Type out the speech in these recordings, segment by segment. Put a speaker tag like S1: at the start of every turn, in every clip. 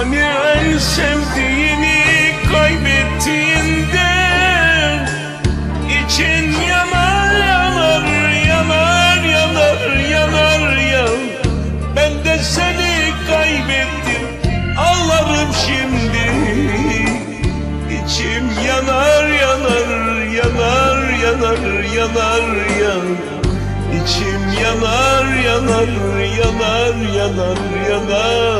S1: Hani en sevdiğini kaybettiğinde için yanar yanar yanar yanar yanar ya Ben de seni kaybettim ağlarım şimdi İçim yanar yanar yanar yanar yanar ya İçim yanar yanar yanar yanar yanar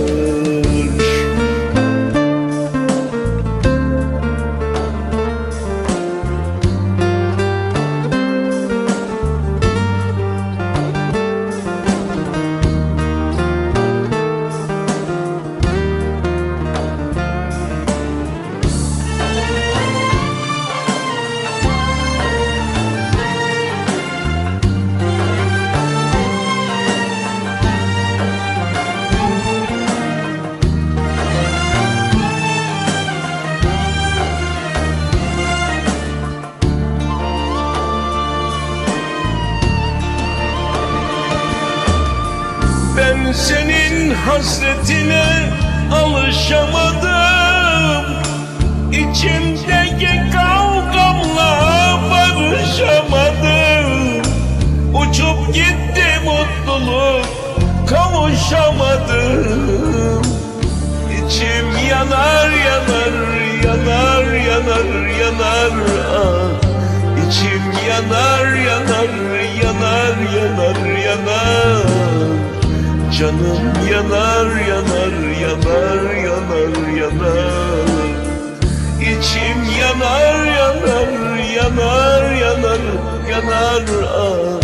S1: Senin hasretine alışamadım. İçimdeki kavgamla barışamadım. Uçup gitti mutluluk kavuşamadım. İçim yanar yanar yanar yanar yanar. Ah İçim yanar yanar Canım yanar yanar yanar yanar yanar İçim yanar yanar yanar yanar yanar ah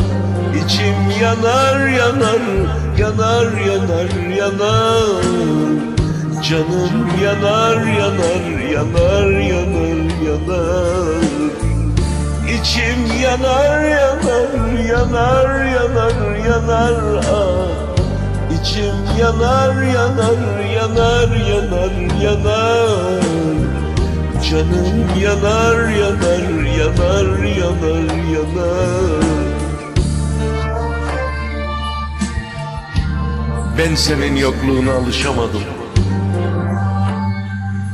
S1: İçim yanar yanar yanar yanar yanar Canım yanar yanar yanar yanar yanar İçim yanar yanar yanar yanar yanar ah yanar yanar yanar yanar yanar. Canım yanar yanar yanar yanar yanar. Ben senin yokluğuna alışamadım.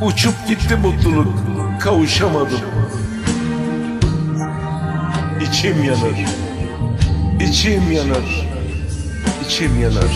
S1: Uçup gitti mutluluk kavuşamadım. İçim yanar İçim yanar İçim yanar